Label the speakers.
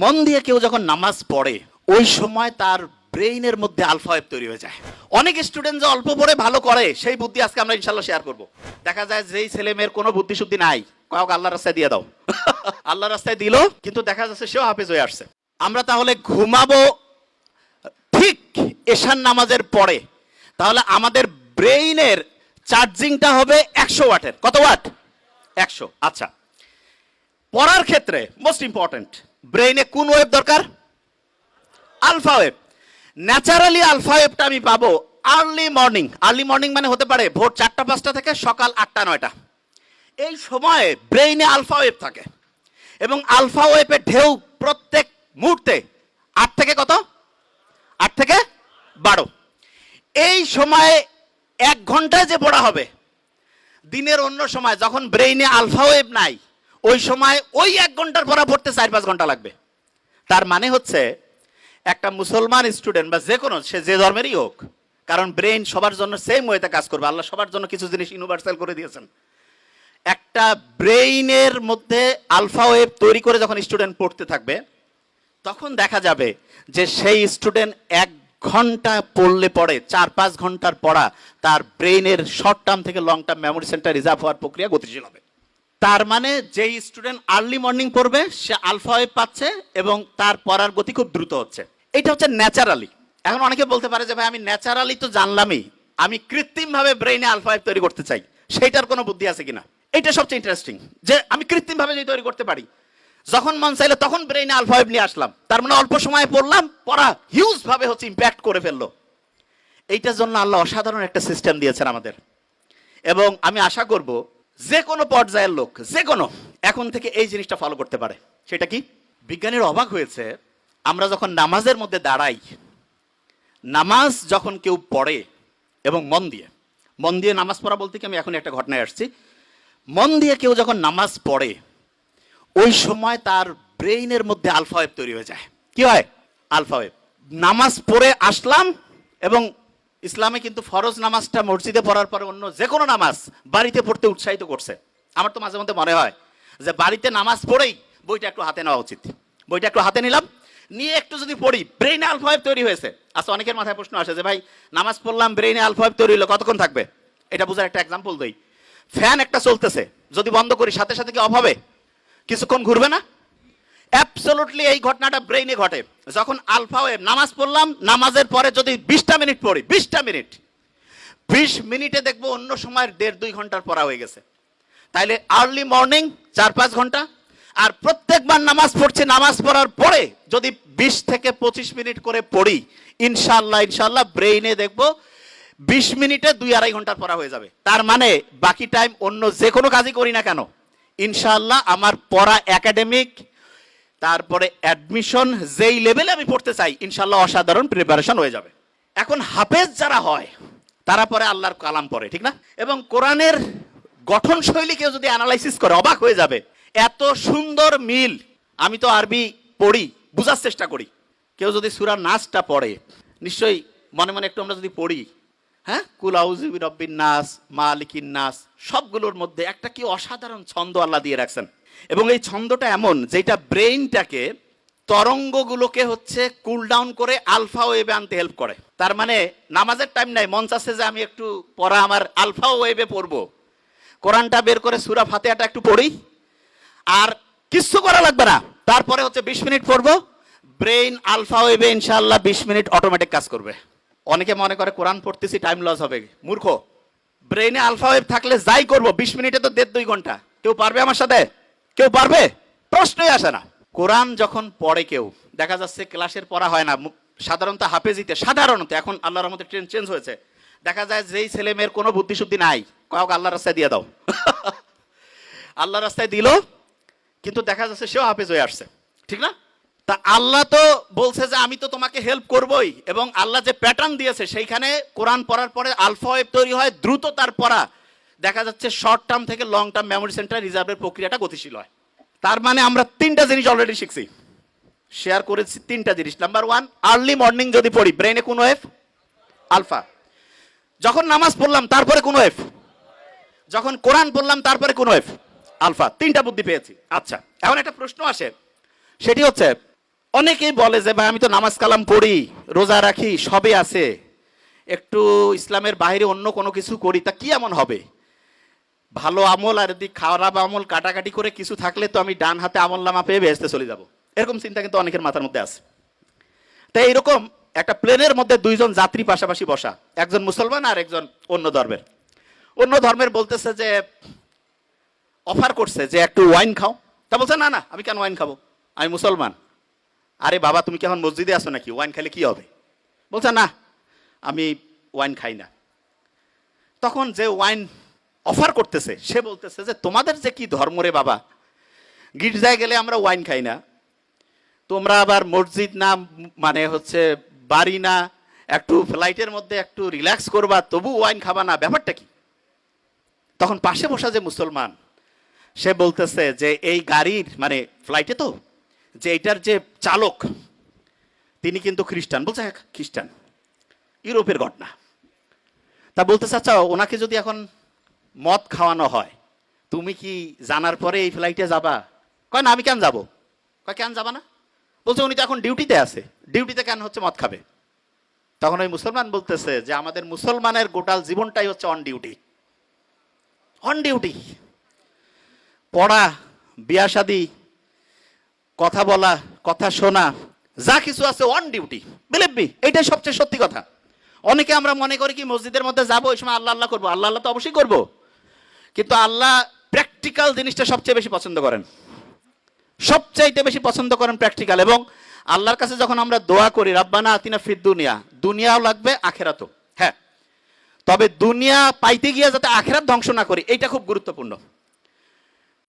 Speaker 1: মন দিয়ে কেউ যখন নামাজ পড়ে, ওই সময় তার ব্রেইনের মধ্যে আলফা ওয়েব তৈরি হয়ে যায়। অনেক স্টুডেন্ট যে অল্প পড়ে ভালো করে, সেই বুদ্ধি আজকে আমরা ইনশাল্লাহ শেয়ার করব। দেখা যায় যেই ছেলে মেয়ের কোনো বুদ্ধি শুদ্ধি নাই কয়েক আল্লাহ রাস্তায় দিয়ে দাও। আল্লাহ রাস্তায় দিল, কিন্তু দেখা যাচ্ছে সেও হাফেজ হয়ে আসছে। আমরা তাহলে ঘুমাবো ঠিক এশান নামাজের পরে। তাহলে আমাদের ব্রেইনের চার্জিংটা হবে একশো ওয়াটের। কত ওয়াট? একশো। আচ্ছা। পড়ার ক্ষেত্রে মোস্ট ইম্পর্টেন্ট ব্রেইনে কোন ওয়েব দরকার? আলফা ওয়েব ন্যাচারালি আলফা ওয়েবটা আমি পাবো আর্লি মর্নিং আর্লি মর্নিং মানে হতে পারে ভোর চারটা, পাঁচটা থেকে সকাল আটটা, নয়টা। এই সময়ে ব্রেইনে আলফা ওয়েব থাকে। এবং আলফা ওয়েবের ঢেউ প্রত্যেক মুহূর্তে আট থেকে কত? আট থেকে বারো। এই সময়ে এক ঘন্টায় যে পড়া হবে, দিনের অন্য সময় যখন ব্রেইনে আলফা ওয়েব নাই ওই সময় ওই এক ঘণ্টার পড়া পড়তে চার পাঁচ ঘণ্টা লাগবে। তার মানে হচ্ছে, একটা মুসলমান স্টুডেন্ট বা যে কোনো সে যে ধর্মেরই হোক, কারণ ব্রেইন সবার জন্য সেম ওয়েতে কাজ করবে। আল্লাহ সবার জন্য কিছু জিনিস ইউনিভার্সাল করে দিয়েছেন। একটা ব্রেইনের মধ্যে আলফা ওয়েব তৈরি করে যখন স্টুডেন্ট পড়তে থাকবে, তখন দেখা যাবে যে সেই স্টুডেন্ট এক ঘণ্টা পড়লে পড়ে চার পাঁচ ঘণ্টার পড়া, তার ব্রেইনের শর্ট টার্ম থেকে long term memory centre reserve হওয়ার প্রক্রিয়া গতিশীল হবে। তার মানে যেই স্টুডেন্ট আর্লি মর্নিং পড়বে, সে আলফা ওয়েভ পাচ্ছে এবং তার পড়ার গতি খুব দ্রুত হচ্ছে। এটা হচ্ছে ন্যাচারালি এখন অনেকে বলতে পারে যে, ভাই, আমি ন্যাচারালি তো জানলামই। আমি কৃত্রিমভাবে ব্রেইনে আলফা ওয়েভ তৈরি করতে চাই। সেইটার কোনো বুদ্ধি আছে কিনা? এটা সবচেয়ে ইন্টারেস্টিং যে আমি কৃত্রিমভাবে যদি তৈরি করতে পারি, যখন মন চাইলে তখন ব্রেইনে আলফা ওয়েভ নিয়ে আসলাম। তার মানে অল্প সময়ে পড়লাম, পড়া হিউজ ভাবে হচ্ছে ইম্প্যাক্ট করে ফেলল। এইটার জন্য আল্লাহ অসাধারণ একটা সিস্টেম দিয়েছেন আমাদের। এবং আমি আশা করব যে কোনো পর্যায়ের লোক, যে কোনো, এখন থেকে এই জিনিসটা ফলো করতে পারে। সেটা কি? বিজ্ঞানীর অবাক হয়েছে, আমরা যখন নামাজের মধ্যে দাঁড়াই, নামাজ যখন কেউ পড়ে এবং মন দিয়ে মন দিয়ে নামাজ পড়া বলতে কি, আমি এখন একটা ঘটনায় আসছি, মন দিয়ে কেউ যখন নামাজ পড়ে, ওই সময় তার ব্রেইনের মধ্যে আলফাওয়েব তৈরি হয়ে যায়। কি হয়? Alpha wave. নামাজ পড়ে আসলাম এবং ইসলামে কিন্তু ফরজ নামাজটা মসজিদে পড়ার পরে অন্য যে কোনো নামাজ বাড়িতে পড়তে উৎসাহিত করছে। আমার তো মাঝে মধ্যে মনে হয় যে বাড়িতে নামাজ পড়েই বইটা একটু হাতে নেওয়া উচিত। বইটা একটু হাতে নিলাম, নিয়ে একটু যদি পড়ি ব্রেইনে আলফা ওয়েব তৈরি হয়েছে। আচ্ছা অনেকের মাথায় প্রশ্ন আসে যে ভাই, নামাজ পড়লাম ব্রেইনে আলফা ওয়েব তৈরি হলো, কতক্ষণ থাকবে? এটা বোঝার একটা এক্সাম্পল দিই। ফ্যান একটা চলতেছে, যদি বন্ধ করি, সাথে সাথে কি অভাবে কিছুক্ষণ ঘুরবে না? অ্যাবসলুটলি এই ঘটনাটা ব্রেইনে ঘটে। যখন আলফা ওয়েভ নামাজ পড়লাম, নামাজের পরে যদি বিশটা মিনিট পড়ি, বিশটা মিনিট, বিশ মিনিটে দেখব অন্য সময়ের দেড় দুই ঘণ্টার পড়া হয়ে গেছে। তাইলে আর্লি মর্নিং চার পাঁচ ঘণ্টা, আর প্রত্যেকবার নামাজ পড়ছি, নামাজ পড়ার পরে যদি বিশ থেকে পঁচিশ মিনিট করে পড়ি ইনশাল্লাহ ইনশাল্লাহ ব্রেইনে দেখব বিশ মিনিটে দুই আড়াই ঘণ্টার পড়া হয়ে যাবে। তার মানে বাকি টাইম অন্য যে কোনো কাজই করি না কেন ইনশাল্লাহ আমার পড়া একাডেমিক তারপরে অ্যাডমিশন যেই লেভেলে আমি পড়তে চাই ইনশাল্লাহ অসাধারণ প্রিপারেশন হয়ে যাবে। এখন হাফেজ যারা হয়, তারা পরে আল্লাহর কালাম পড়ে, ঠিক না? এবং কোরআনের গঠন শৈলী কেউ যদি অ্যানালাইসিস করে, অবাক হয়ে যাবে। এত সুন্দর মিল, আমি তো আরবি পড়ি, বোঝার চেষ্টা করি। কেউ যদি সুরা নাচটা পড়ে, নিশ্চয়ই মনে মনে একটু আমরা যদি পড়ি হ্যাঁ? কুলাউজিবি রব্বিন নাস, মালিকিন নাস, সবগুলোর মধ্যে একটা কি অসাধারণ ছন্দ আল্লাহ দিয়ে রাখছেন। এবং এই ছন্দটা এমন যেটা ব্রেইনটাকে তরঙ্গগুলোকে হচ্ছে কুল ডাউন করে আলফা ওয়েবে আনতে হেল্প করে। তার মানে নামাজের টাইম নাই মন চাচ্ছে যে আমি একটু পড়া আমার আলফা ওয়েবে পড়ব। কোরআনটা বের করে সুরা ফাতেহাটা একটু পড়ি। আর কিচ্ছু করা লাগবে না, তারপরে হচ্ছে বিশ মিনিট পড়ব। ব্রেইন আলফা ওয়েবে ইনশাল্লাহ বিশ মিনিট অটোমেটিক কাজ করবে। অনেকে মনে করে কোরআন পড়তেছি টাইম লস হবে। মূর্খ, ব্রেইনে আলফা ওয়েভ থাকলে যাই করব, বিশ মিনিটে তো দেড় দুই ঘণ্টা। কেউ পারবে আমার সাথে? কেউ পারবে? প্রশ্নই আসে না। কোরআন যখন পড়ে কেউ, দেখা যাচ্ছে ক্লাসের পড়া হয় না সাধারণত হাফেজিতে, সাধারণত, এখন আল্লাহর রহমতে ট্রেন চেঞ্জ হয়েছে। দেখা যায় যেই ছেলে মেয়ের কোনো বুদ্ধি শুদ্ধি নাই কাউকে আল্লাহ রাস্তায় দিয়ে দাও। আল্লাহ রাস্তায় দিল, কিন্তু দেখা যাচ্ছে সেও হাফেজ হয়ে আসছে। ঠিক না? তা আল্লাহ তো বলছে যে, আমি তো তোমাকে হেল্প করবই। এবং আল্লাহ যে প্যাটার্ন দিয়েছে, সেইখানে কোরআন পড়ার পরে আলফা ওয়েব তৈরি হয়, দ্রুত তার পড়া। দেখা যাচ্ছে শর্ট টার্ম থেকে লং টার্ম মেমোরি সেন্টার রিজার্ভের প্রক্রিয়াটা গতিশীল হয়। তার মানে আমরা তিনটা জিনিস অলরেডি শিখছি। শেয়ার করেছি তিনটা জিনিস। নাম্বার ওয়ান আর্লি মর্নিং যদি পড়ি ব্রেনে কোন ওয়েভ আলফা যখন নামাজ পড়লাম, তারপরে কোন ওয়েভ যখন কোরআন পড়লাম, তারপরে কোন ওয়েভ আলফা তিনটা বুদ্ধি পেয়েছি। আচ্ছা এখন একটা প্রশ্ন আসে। সেটি হচ্ছে, অনেকেই বলে যে, ভাই, আমি তো নামাজ কালাম পড়ি, রোজা রাখি, সবই আছে। একটু ইসলামের বাইরে অন্য কোনো কিছু করি, তা কি এমন হবে? ভালো আমল আর যদি খারাপ আমল কাটাকাটি করে কিছু থাকলে তো আমি ডান হাতে আমল নামা পেয়ে বেহেস্তে চলে যাব। এরকম চিন্তা কিন্তু অনেকের মাথার মধ্যে আছে। তাই এইরকম একটা প্লেনের মধ্যে দুইজন যাত্রী পাশাপাশি বসা, একজন মুসলমান আর একজন অন্য ধর্মের। অন্য ধর্মের বলতেছে যে, অফার করছে যে একটু ওয়াইন খাও। তা বলছে, না না, আমি কেন ওয়াইন খাব? আমি মুসলমান। আরে বাবা, তুমি কি এখন মসজিদে আসো নাকি? ওয়াইন খেলে কি হবে? বলছে, না, আমি ওয়াইন খাই না। তখন যে ওয়াইন অফার করতেছে। সে বলতেছে যে, তোমাদের যে কি ধর্ম রে বাবা? গির্জায় গেলে আমরা ওয়াইন খাই না। তোমরা আবার মসজিদ না মানে হচ্ছে বাড়ি না, একটু ফ্লাইটের মধ্যে একটু রিল্যাক্স করবা, তবু ওয়াইন খাবা না। ব্যাপারটা কি? তখন পাশে বসা যে মুসলমান, সে বলতেছে যে, এই গাড়ির মানে ফ্লাইটে তো, যে এটার যে চালক, তিনি কিন্তু খ্রিস্টান। বলছে হ্যাঁ খ্রিস্টান। ইউরোপের ঘটনা। তা বলতে চাচ্ছা ওনাকে যদি এখন মদ খাওয়ানো হয়। তুমি কি জানার পরে এই ফ্লাইটে যাবা? কয়, না, আমি কেন যাব? কয়, কেন যাবা না? বলছে, উনি তো এখন ডিউটিতে আছে। ডিউটিতে কেন হচ্ছে মদ খাবে? তখন ওই মুসলমান বলতেছে যে, আমাদের মুসলমানের গোটাল জীবনটাই হচ্ছে অন ডিউটি অন ডিউটি পড়া, বিয়া শাদি, কথা বলা, কথা শোনা, যা কিছু আছে অন ডিউটি বিলিভ এইটাই সবচেয়ে সত্যি কথা। অনেকে আমরা মনে করি কি, মসজিদের মধ্যে যাব, ওই সময় আল্লাহ আল্লাহ করব। আল্লাহ আল্লাহ তো অবশ্যই করব। কিন্তু আল্লাহ প্র্যাকটিক্যাল জিনিসটা সবচেয়ে বেশি পছন্দ করেন। সবচাইতে বেশি পছন্দ করেন প্র্যাকটিক্যাল এবং আল্লাহর কাছে যখন আমরা দোয়া করি, রাব্বানা আতিনা ফির দুনিয়া দুনিয়াও লাগবে, আখেরাতও। হ্যাঁ। তবে দুনিয়া পাইতে গিয়ে যাতে আখেরাত ধ্বংস না করি, এইটা খুব গুরুত্বপূর্ণ।